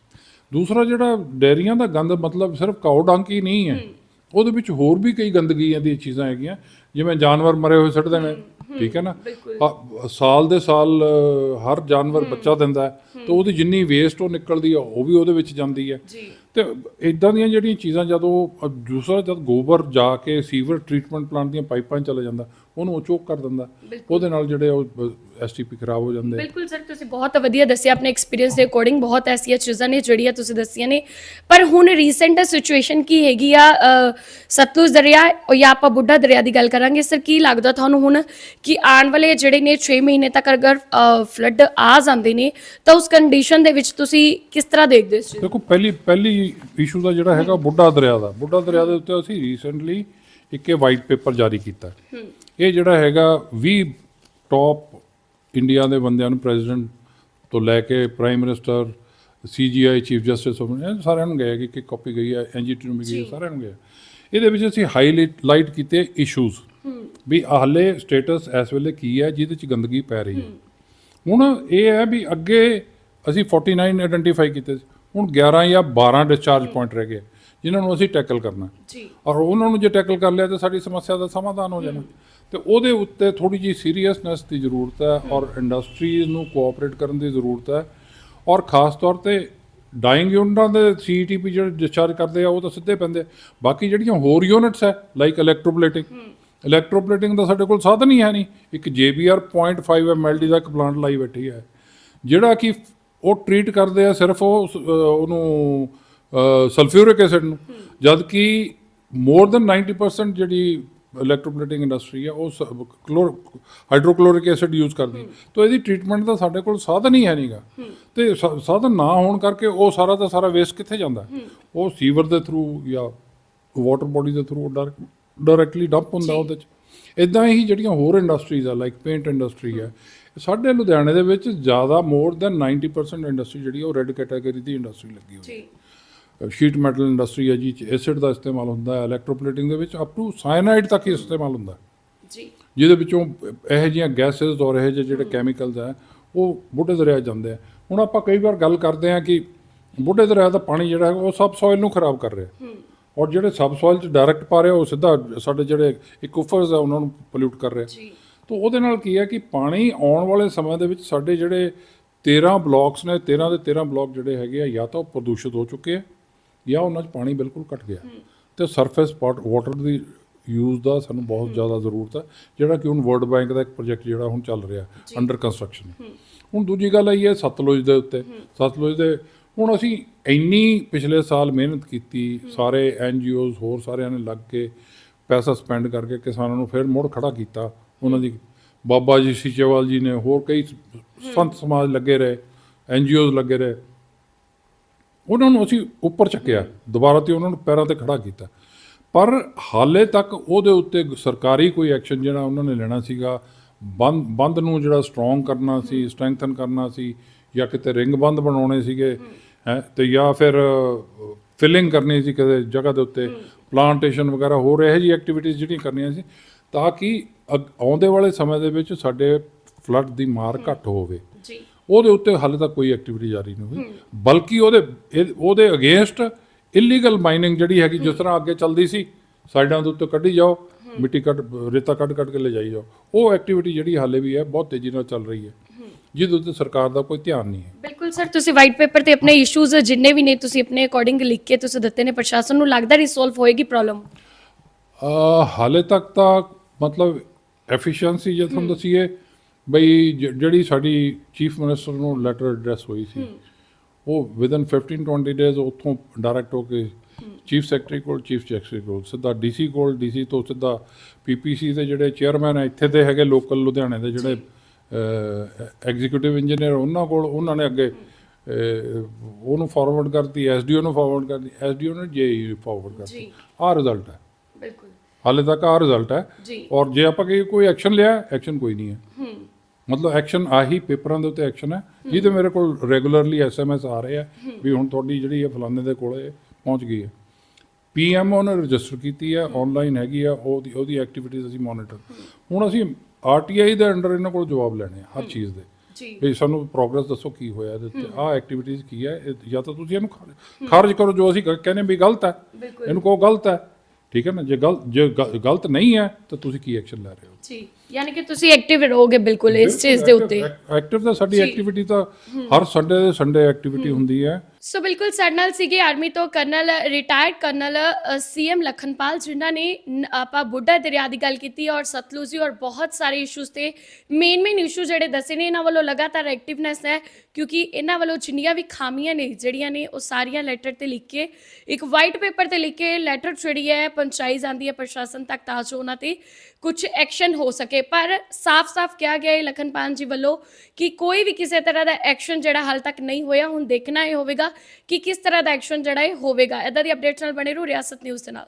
ਦੂਸਰਾ ਜਿਹੜਾ ਡੈਰੀਆਂ ਦਾ ਗੰਦ ਮਤਲਬ ਸਿਰਫ ਕਾਉ ਡੰਕ ਹੀ ਨਹੀਂ ਹੈ। ਉਹਦੇ ਵਿੱਚ ਹੋਰ ਵੀ ਕਈ ਗੰਦਗੀਆਂ ਦੀਆਂ ਚੀਜ਼ਾਂ ਹੈਗੀਆਂ। ਜਿਵੇਂ ਜਾਨਵਰ ਮਰੇ ਹੋਏ ਸੁੱਟਦੇ ਨੇ ਠੀਕ ਹੈ ਨਾ? ਸਾਲ ਦੇ ਸਾਲ ਹਰ ਜਾਨਵਰ ਬੱਚਾ ਦਿੰਦਾ ਹੈ। ਤੇ ਉਹਦੀ ਜਿੰਨੀ ਵੇਸਟ ਉਹ ਨਿਕਲਦੀ ਆ ਉਹ ਵੀ ਉਹਦੇ ਵਿੱਚ ਜਾਂਦੀ ਹੈ। ਤੇ ਇਦਾਂ ਦੀਆਂ ਜਿਹੜੀਆਂ ਚੀਜ਼ਾਂ ਜਦੋਂ ਦੂਸਰਾ ਜਦ ਗੋਬਰ ਜਾ ਕੇ ਸੀਵਰ ਟ੍ਰੀਟਮੈਂਟ ਪਲਾਂਟ ਦੀਆਂ ਪਾਈਪਾਂ 'ਚ ਚਲੇ ਜਾਂਦਾ ਉਹਨੂੰ ਉਹ ਚੋਕ ਕਰ ਦਿੰਦਾ। ਉਹਦੇ ਨਾਲ ਜਿਹੜੇ ਉਹ ਐਸਟੀਪੀ ਖਰਾਬ ਹੋ ਜਾਂਦੇ ਬਿਲਕੁਲ ਸਰ ਤੁਸੀਂ ਬਹੁਤ ਵਧੀਆ ਦੱਸਿਆ ਆਪਣੇ ਐਕਸਪੀਰੀਅੰਸ ਦੇ ਅਕੋਰਡਿੰਗ ਬਹੁਤ ਐਸੀਆਂ ਚੀਜ਼ਾਂ ਨੇ ਜਿਹੜੀਆਂ ਤੁਸੀਂ ਦੱਸੀਆਂ ਨੇ। ਪਰ ਹੁਣ ਰੀਸੈਂਟ ਸਿਚੁਏਸ਼ਨ ਕੀ ਹੈਗੀ ਆ ਸਤਲੁਜ ਦਰਿਆ ਜਾਂ ਆਪਾਂ ਬੁੱਢਾ ਦਰਿਆ ਦੀ ਗੱਲ ਕਰਾਂਗੇ। ਸਰ ਕੀ ਲੱਗਦਾ ਤੁਹਾਨੂੰ ਹੁਣ ਕਿ ਆਉਣ ਵਾਲੇ ਜਿਹੜੇ ਨੇ 6 ਮਹੀਨੇ ਤੱਕ ਅਗਰ ਫਲੱਡ ਆ ਜਾਂਦੇ ਨੇ ਤਾਂ ਉਸ ਕੰਡੀਸ਼ਨ ਦੇ ਵਿੱਚ ਤੁਸੀਂ ਕਿਸ ਤਰ੍ਹਾਂ ਦੇਖਦੇ ਹੋ ਇਸ ਚੀਜ਼ ਨੂੰ? ਦੇਖੋ ਪਹਿਲੀ ਪਹਿਲੀ ਇਸ਼ੂ ਦਾ ਜਿਹੜਾ ਹੈਗਾ ਬੁੱਢਾ ਦਰਿਆ ਦਾ। ਬੁੱਢਾ ਦਰਿਆ ਦੇ ਉੱਤੇ ਅਸੀਂ ਰੀਸੈਂਟਲੀ ਇੱਕ ਇਹ ਵਾਈਟ ਪੇਪਰ ਜਾਰੀ ਕੀਤਾ। ਇਹ ਜਿਹੜਾ ਹੈਗਾ 20 ਟੌਪ ਇੰਡੀਆ ਦੇ ਬੰਦਿਆਂ ਨੂੰ ਪ੍ਰੈਜ਼ੀਡੈਂਟ ਤੋਂ ਲੈ ਕੇ prime minister CGI chief justice of India ਸਾਰਿਆਂ ਨੂੰ ਗਏ ਕਿ ਕਾਪੀ ਗਈ ਹੈ ਐਨਜੀਟੀ ਨੂੰ ਵੀ ਗਈ ਸਾਰਿਆਂ ਨੂੰ ਹੈ। ਇਹਦੇ ਵਿੱਚ ਅਸੀਂ ਹਾਈਲਾਈਟ ਕੀਤੇ ਇਸ਼ੂਜ਼ ਵੀ ਹਾਲੇ ਸਟੇਟਸ ਇਸ ਵੇਲੇ ਕੀ ਹੈ ਜਿਹਦੇ ਚ ਗੰਦਗੀ ਪੈ ਰਹੀ ਹੈ। ਹੁਣ ਇਹ ਹੈ ਵੀ ਅੱਗੇ ਅਸੀਂ 49 ਆਇਡੈਂਟੀਫਾਈ ਕੀਤੇ ਸੀ। ਹੁਣ 11 ਜਾਂ 12 ਡਿਸਚਾਰਜ ਪੁਆਇੰਟ ਰਹਿ ਗਏ। ਜਿਨ੍ਹਾਂ ਨੂੰ ਅਸੀਂ ਟੈਕਲ ਕਰਨਾ। ਜੀ। ਔਰ ਉਹਨਾਂ ਨੂੰ ਜੇ ਟੈਕਲ ਕਰ ਲਿਆ ਤਾਂ ਸਾਡੀ ਸਮੱਸਿਆ ਦਾ ਸਮਾਧਾਨ ਹੋ ਜਾਣਾ। ਤੇ ਉਹਦੇ ਉੱਤੇ ਥੋੜੀ ਜੀ ਸੀਰੀਅਸਨੈਸ ਦੀ ਜ਼ਰੂਰਤ ਹੈ ਔਰ ਇੰਡਸਟਰੀਜ਼ ਨੂੰ ਕੋਆਪਰੇਟ ਕਰਨ ਦੀ ਜ਼ਰੂਰਤ ਹੈ ਔਰ ਖਾਸ ਤੌਰ ਤੇ ਡਾਈਂਗ ਯੂਨਿਟਾਂ ਦੇ ਸੀਟੀਪੀ ਜਿਹੜੇ ਡਿਸਚਾਰਜ ਕਰਦੇ ਆ, ਉਹ ਤਾਂ ਸਿੱਧੇ ਪੈਂਦੇ ਬਾਕੀ ਜਿਹੜੀਆਂ ਹੋਰ ਯੂਨਿਟਸ ਹੈ ਲਾਈਕ ਇਲੈਕਟ੍ਰੋਪਲੇਟਿੰਗ ਇਲੈਕਟ੍ਰੋਪਲੇਟਿੰਗ ਦਾ ਸਾਡੇ ਕੋਲ ਸਾਧਨ ਹੀ ਹੈ ਨਹੀਂ। ਇੱਕ JBR 0.5 mld ਦਾ ਇੱਕ ਪਲਾਂਟ ਲਾਈ ਬੈਠੀ ਹੈ। ਜਿਹੜਾ ਕਿ ਉਹ ਟ੍ਰੀਟ ਕਰਦੇ ਆ ਸਿਰਫ ਉਹ ਉਹਨੂੰ ਸਲਫਿਊਰਿਕ ਐਸਿਡ ਨੂੰ। ਜਦ ਕਿ ਮੋਰ ਦਨ 90% ਜਿਹੜੀ ਇਲੈਕਟ੍ਰੋਪਲੇਟਿੰਗ ਇੰਡਸਟਰੀ ਹੈ ਉਹ ਹਾਈਡਰੋਕਲੋਰਿਕ ਐਸਿਡ ਯੂਜ਼ ਕਰਦੀ। ਤਾਂ ਇਹਦੀ ਟ੍ਰੀਟਮੈਂਟ ਦਾ ਸਾਡੇ ਕੋਲ ਸਾਧਨ ਹੀ ਹੈ ਨਹੀਂਗਾ ਤੇ ਸਾਧਨ ਨਾ ਹੋਣ ਕਰਕੇ ਉਹ ਸਾਰਾ ਦਾ ਸਾਰਾ ਵੇਸਟ ਕਿੱਥੇ ਜਾਂਦਾ? ਉਹ ਸੀਵਰ ਦੇ ਥਰੂ ਜਾਂ ਵਾਟਰ ਬੋਡੀ ਦੇ ਥਰੂ ਡਾਇਰੈਕਟਲੀ ਡੰਪ ਹੁੰਦਾ ਉਹਦੇ ਚ। ਇਦਾਂ ਹੀ ਜਿਹੜੀਆਂ ਹੋਰ ਇੰਡਸਟਰੀਜ਼ ਆ ਲਾਈਕ ਪੇਂਟ ਇੰਡਸਟਰੀ ਹੈ ਸਾਡੇ ਲੁਧਿਆਣੇ ਦੇ ਵਿੱਚ ਜ਼ਿਆਦਾ ਮੋਰ ਦੈਨ 90% ਇੰਡਸਟਰੀ ਜਿਹੜੀ ਆ ਉਹ ਰੈੱਡ ਕੈਟਾਗਰੀ ਦੀ ਇੰਡਸਟਰੀ ਲੱਗੀ ਹੋਈ ਜੀ। ਹੈ ਸ਼ੀਟ ਮੈਟਲ ਇੰਡਸਟਰੀ ਹੈ ਜੀ ਐਸਿਡ ਦਾ ਇਸਤੇਮਾਲ ਹੁੰਦਾ ਹੈ ਇਲੈਕਟ੍ਰੋਪਲੇਟਿੰਗ ਦੇ ਵਿੱਚ ਅਪ ਟੂ ਸਾਇਨਾਈਡ ਤੱਕ ਹੀ ਇਸਤੇਮਾਲ ਹੁੰਦਾ ਹੈ। ਜੀ। ਜਿਹਦੇ ਵਿੱਚੋਂ ਇਹੋ ਜਿਹੀਆਂ ਗੈਸਸ ਔਰ ਇਹੋ ਜਿਹੇ ਜਿਹੜੇ ਕੈਮੀਕਲਸ ਆ ਉਹ ਬੁੱਢੇ ਦਰਿਆ 'ਚ ਜਾਂਦੇ ਆ। ਹੁਣ ਆਪਾਂ ਕਈ ਵਾਰ ਗੱਲ ਕਰਦੇ ਆ ਕਿ ਬੁੱਢੇ ਦਰਿਆ ਦਾ ਪਾਣੀ ਜਿਹੜਾ ਹੈ ਉਹ ਸਬ ਸੋਇਲ ਨੂੰ ਖਰਾਬ ਕਰ ਰਿਹਾ। ਔਰ ਜਿਹੜੇ ਸਬ ਸੋਇਲ 'ਚ ਡਾਇਰੈਕਟ ਪਾ ਰਿਹਾ ਉਹ ਸਿੱਧਾ ਸਾਡੇ ਜਿਹੜੇ ਇਕੋਫਰਸ ਆ ਉਹਨਾਂ ਨੂੰ ਪੋਲਿਊਟ ਕਰ ਰਿਹਾ। ਜੀ। ਤਾਂ ਉਹਦੇ ਨਾਲ ਕੀ ਹੈ ਕਿ ਪਾਣੀ ਆਉਣ ਵਾਲੇ ਸਮੇਂ ਦੇ ਵਿੱਚ ਸਾਡੇ ਜਿਹੜੇ 13 ਬਲਾਕਸ ਨੇ 13 ਦੇ 13 ਬਲਾਕ ਜਿਹੜੇ ਹੈਗੇ ਆ ਜਾਂ ਤਾਂ ਪ੍ਰਦੂਸ਼ਿਤ ਹੋ ਚੁੱਕੇ ਆ। ਜਾਂ ਉਹਨਾਂ 'ਚ ਪਾਣੀ ਬਿਲਕੁਲ ਘਟ ਗਿਆ। ਤੇ ਸਰਫੇਸ ਵਾਟਰ ਦੀ ਯੂਜ਼ ਦਾ ਸਾਨੂੰ ਬਹੁਤ ਜ਼ਿਆਦਾ ਜ਼ਰੂਰਤ ਹੈ ਜਿਹੜਾ ਕਿ ਹੁਣ ਵਰਲਡ ਬੈਂਕ ਦਾ ਇੱਕ ਪ੍ਰੋਜੈਕਟ ਜਿਹੜਾ ਹੁਣ ਚੱਲ ਰਿਹਾ ਅੰਡਰ ਕੰਸਟਰਕਸ਼ਨ ਹੁਣ ਦੂਜੀ ਗੱਲ ਆਈ ਹੈ ਸਤਲੁਜ ਦੇ ਉੱਤੇ। ਸਤਲੁਜ ਦੇ ਹੁਣ ਅਸੀਂ ਇੰਨੀ ਪਿਛਲੇ ਸਾਲ ਮਿਹਨਤ ਕੀਤੀ ਸਾਰੇ ਐਨਜੀਓਜ਼ ਹੋਰ ਸਾਰਿਆਂ ਨੇ ਲੱਗ ਕੇ ਪੈਸਾ ਸਪੈਂਡ ਕਰਕੇ ਕਿਸਾਨਾਂ ਨੂੰ ਫਿਰ ਮੁੜ ਖੜਾ ਕੀਤਾ ਉਹਨਾਂ ਦੀ। ਬਾਬਾ ਜੀ ਸੀਚੇਵਾਲ ਜੀ ਨੇ ਹੋਰ ਕਈ ਸੰਤ ਸਮਾਜ ਲੱਗੇ ਰਹੇ ਐਨਜੀਓਜ਼ ਲੱਗੇ ਰਹੇ। ਉਹਨਾਂ ਨੂੰ ਅਸੀਂ ਉੱਪਰ ਚੱਕਿਆ, ਦੁਬਾਰਾ ਤੇ ਉਹਨਾਂ ਨੂੰ ਪੈਰਾਂ ਤੇ ਖੜਾ ਕੀਤਾ। ਪਰ ਹਾਲੇ ਤੱਕ ਉਹਦੇ ਉੱਤੇ ਸਰਕਾਰੀ ਕੋਈ ਐਕਸ਼ਨ ਜਿਹੜਾ ਉਹਨਾਂ ਨੇ ਲੈਣਾ ਸੀਗਾ, ਬੰਦ ਬੰਦ ਨੂੰ ਜਿਹੜਾ ਸਟਰੋਂਗ ਕਰਨਾ ਸੀ ਸਟਰੈਂਥਨ ਕਰਨਾ ਸੀ, ਜਾਂ ਕਿਤੇ ਰਿੰਗ ਬੰਦ ਬਣਾਉਣੇ ਸੀਗੇ, ਹੈ, ਤੇ ਜਾਂ ਫਿਰ ਫਿਲਿੰਗ ਕਰਨੀ ਸੀ ਕਿਸੇ ਜਗ੍ਹਾ ਦੇ ਉੱਤੇ ਪਲਾਂਟੇਸ਼ਨ ਵਗੈਰਾ ਹੋਰ ਇਹੋ ਜਿਹੀ ਐਕਟੀਵਿਟੀਜ਼ ਜਿਹੜੀਆਂ ਕਰਨੀਆਂ ਸੀ, ਤਾਂ ਕਿ ਅਗ- ਆਉਂਦੇ ਵਾਲੇ ਸਮੇਂ ਦੇ ਵਿੱਚ ਸਾਡੇ ਫਲੱਡ ਦੀ ਮਾਰ ਘੱਟ ਹੋਵੇ। ਉਹਦੇ ਉੱਤੇ ਹਾਲੇ ਤੱਕ ਕੋਈ ਐਕਟੀਵਿਟੀ ਜਾਰੀ ਨਹੀਂ ਹੋਈ। ਬਲਕਿ ਉਹਦੇ ਉਹਦੇ ਅਗੇਂਸਟ ਇਲੀਗਲ ਮਾਈਨਿੰਗ ਜਿਹੜੀ ਹੈਗੀ ਜਿਸ ਤਰ੍ਹਾਂ ਅੱਗੇ ਚੱਲਦੀ ਸੀ ਸਾਈਡਾਂ ਦੇ ਉੱਤੇ ਕੱਢੀ ਜਾਓ ਮਿੱਟੀ ਕੱਢ ਰੇਤਾ ਕੱਢ ਕੱਢ ਕੇ ਲੈ ਜਾਈ ਜਾਓ। ਉਹ ਐਕਟੀਵਿਟੀ ਜਿਹੜੀ ਹਾਲੇ ਵੀ ਹੈ ਬਹੁਤ ਤੇਜ਼ੀ ਨਾਲ ਚੱਲ ਰਹੀ ਹੈ। ਜਿਹਦੇ ਉੱਤੇ ਸਰਕਾਰ ਦਾ ਕੋਈ ਧਿਆਨ ਨਹੀਂ ਹੈ। ਬਿਲਕੁਲ ਸਰ ਤੁਸੀਂ ਵਾਈਟ ਪੇਪਰ ਤੇ ਆਪਣੇ ਇਸ਼ੂਜ਼ ਜਿੰਨੇ ਵੀ ਨੇ ਤੁਸੀਂ ਆਪਣੇ ਅਕੋਰਡਿੰਗ ਲਿਖ ਕੇ ਤੁਸੀਂ ਦਿੱਤੇ ਨੇ ਪ੍ਰਸ਼ਾਸਨ ਨੂੰ ਲੱਗਦਾ ਰਿਸੋਲਵ ਹੋਏਗੀ ਪ੍ਰੋਬਲਮ ਹਾਲੇ ਤੱਕ ਤਾਂ ਮਤਲਬ ਐਫੀਸ਼ੀਐਂਸੀ ਜੇ ਤੁਹਾਨੂੰ ਦਸੀਏ ਬਈ ਜਿਹੜੀ ਸਾਡੀ ਚੀਫ ਮਿਨਿਸਟਰ ਨੂੰ ਲੈਟਰ ਐਡਰੈਸ ਹੋਈ ਸੀ ਉਹ ਵਿਦਨ 15 20 ਡੇਜ਼ ਉੱਥੋਂ ਡਾਇਰੈਕਟ ਹੋ ਕੇ ਚੀਫ ਸੈਕਟਰੀ ਕੋਲ ਚੀਫ ਸੈਕਟਰੀ ਕੋਲ ਸਿੱਧਾ ਡੀਸੀ ਕੋਲ ਡੀਸੀ ਤੋਂ ਸਿੱਧਾ ਪੀਪੀਸੀ ਦੇ ਜਿਹੜੇ ਚੇਅਰਮੈਨ ਹੈ ਇੱਥੇ ਦੇ ਹੈਗੇ ਲੋਕਲ ਲੁਧਿਆਣੇ ਦੇ ਜਿਹੜੇ ਐਗਜ਼ੀਕਿਊਟਿਵ ਇੰਜੀਨੀਅਰ ਉਹਨਾਂ ਕੋਲ ਉਹਨਾਂ ਨੇ ਅੱਗੇ ਉਹਨੂੰ ਫਾਰਵਰਡ ਕਰਤੀ ਐਸਡੀਓ ਨੂੰ ਫਾਰਵਰਡ ਕਰਤੀ ਐਸਡੀਓ ਨੇ ਜੇਈ ਫਾਰਵਰਡ ਕਰਤੀ। ਆਹ ਰਿਜ਼ਲਟ ਹੈ। ਬਿਲਕੁਲ। ਹਾਲੇ ਤੱਕ ਆਹ ਰਿਜ਼ਲਟ ਹੈ। ਜੀ। ਔਰ ਜੇ ਆਪਾਂ ਕੋਈ ਐਕਸ਼ਨ ਲਿਆ ਐਕਸ਼ਨ ਕੋਈ ਨਹੀਂ ਹੈ। ਹੂੰ। ਮਤਲਬ ਐਕਸ਼ਨ ਆਹੀ ਪੇਪਰਾਂ ਦੇ ਉੱਤੇ ਐਕਸ਼ਨ ਹੈ। ਜਿਹਦੇ ਮੇਰੇ ਕੋਲ ਰੈਗੂਲਰਲੀ ਐਸਐਮਐਸ ਆ ਰਹੇ ਆ ਵੀ ਹੁਣ ਤੁਹਾਡੀ ਜਿਹੜੀ ਹੈ ਫਲਾਣੇ ਦੇ ਕੋਲੇ ਪਹੁੰਚ ਗਈ ਹੈ। ਪੀਐਮ ਉਹਨੇ ਰਜਿਸਟਰ ਕੀਤੀ ਹੈ ਆਨਲਾਈਨ ਹੈਗੀ ਆ ਉਹਦੀ ਉਹਦੀ ਐਕਟੀਵਿਟੀਜ਼ ਅਸੀਂ ਮੋਨੀਟਰ ਹੁਣ ਅਸੀਂ ਆਰਟੀਆਈ ਦੇ ਅੰਡਰ ਇਹਨਾਂ ਕੋਲ ਜਵਾਬ ਲੈਣੇ ਆ ਹਰ ਚੀਜ਼ ਦੇ। ਜੀ। ਵੀ ਸਾਨੂੰ ਪ੍ਰੋਗਰੈਸ ਦੱਸੋ ਕੀ ਹੋਇਆ ਇਹਦੇ ਤੇ ਆਹ ਐਕਟੀਵਿਟੀਜ਼ ਕੀ ਹੈ ਇਹ- ਜਾਂ ਤਾਂ ਤੁਸੀਂ ਇਹਨੂੰ ਖਾਰ- ਖਾਰਜ ਕਰੋ ਜੋ ਅਸੀਂ ਕਹਿੰਦੇ ਵੀ ਗਲਤ ਹੈ। ਇਹਨੂੰ ਕਹੋ ਗਲਤ ਹੈ। ਠੀਕ ਹੈ ਨਾ? ਜੇ ਗਲਤ ਜੇ ਗਲਤ ਨਹੀਂ ਹੈ ਤਾਂ ਤੁਸੀਂ ਕੀ ਐਕਸ਼ਨ ਲੈ ਰਹੇ ਹੋ? ਜੀ। ਯਾਨੀ ਕਿ ਤੁਸੀਂ ਐਕਟਿਵ ਰਹੋਗੇ ਬਿਲਕੁਲ ਇਸ ਚੀਜ਼ ਦੇ ਉੱਤੇ। ਐਕਟਿਵ ਤਾਂ ਸਾਡੀ ਐਕਟੀਵਿਟੀ ਤਾਂ ਹਰ ਸੰਡੇ ਦੇ ਸੰਡੇ ਐਕਟੀਵਿਟੀ ਹੁੰਦੀ ਹੈ। ਸੋ ਬਿਲਕੁਲ ਸਾਡੇ ਨਾਲ ਸੀਗੇ ਆਰਮੀ ਤੋਂ colonel retired colonel CM Lakhanpal ਜਿਨ੍ਹਾਂ ਨੇ ਆਪਾਂ ਬੁੱਢਾ ਦਰਿਆ ਦੀ ਗੱਲ ਕੀਤੀ ਔਰ ਸਤਲੁਜੀ ਔਰ ਬਹੁਤ ਸਾਰੇ ਇਸ਼ੂਜ਼ ਤੇ ਮੇਨ ਮੇਨ ਇਸ਼ੂ ਜਿਹੜੇ ਦੱਸੇ ਨੇ ਇਹਨਾਂ ਵੱਲੋਂ ਲਗਾਤਾਰ ਐਕਟਿਵਨੈਸ ਹੈ ਕਿਉਂਕਿ ਇਹਨਾਂ ਵੱਲੋਂ ਜਿੰਨੀਆਂ ਵੀ ਖਾਮੀਆਂ ਨੇ ਜਿਹੜੀਆਂ ਨੇ ਉਹ ਸਾਰੀਆਂ ਲੈਟਰ ਤੇ ਲਿਖ ਕੇ ਇੱਕ ਵਾਈਟ ਪੇਪਰ ਤੇ ਲਿਖ ਕੇ ਲੈਟਰ ਜਿਹੜੀ ਹੈ ਪਹੁੰਚਾਈ ਜਾਂਦੀ ਹੈ ਪ੍ਰਸ਼ਾਸਨ ਤੱਕ ਤਾਂ ਜੋ ਉਹਨਾਂ ਤੇ ਕੁਝ ਐਕਸ਼ਨ ਹੋ ਸਕੇ। ਪਰ ਸਾਫ਼-ਸਾਫ਼ ਕਿਹਾ ਗਿਆ ਹੈ ਲਖਨਪਾਲ ਜੀ ਵੱਲੋਂ ਕਿ ਕੋਈ ਵੀ ਕਿਸੇ ਤਰ੍ਹਾਂ ਦਾ ਐਕਸ਼ਨ ਜਿਹੜਾ ਹਾਲ ਤੱਕ ਨਹੀਂ ਹੋਇਆ, ਹੁਣ ਦੇਖਣਾ ਇਹ ਹੋਵੇਗਾ ਕਿ ਕਿਸ ਤਰ੍ਹਾਂ ਦਾ ਐਕਸ਼ਨ ਜਿਹੜਾ ਇਹ ਹੋਵੇਗਾ। ਇਦਾਂ ਦੀ ਅਪਡੇਟਸ ਨਾਲ ਬਣੇ ਰਹੋ ਰਿਆਸਤ ਨਿਊਜ਼ ਦੇ ਨਾਲ।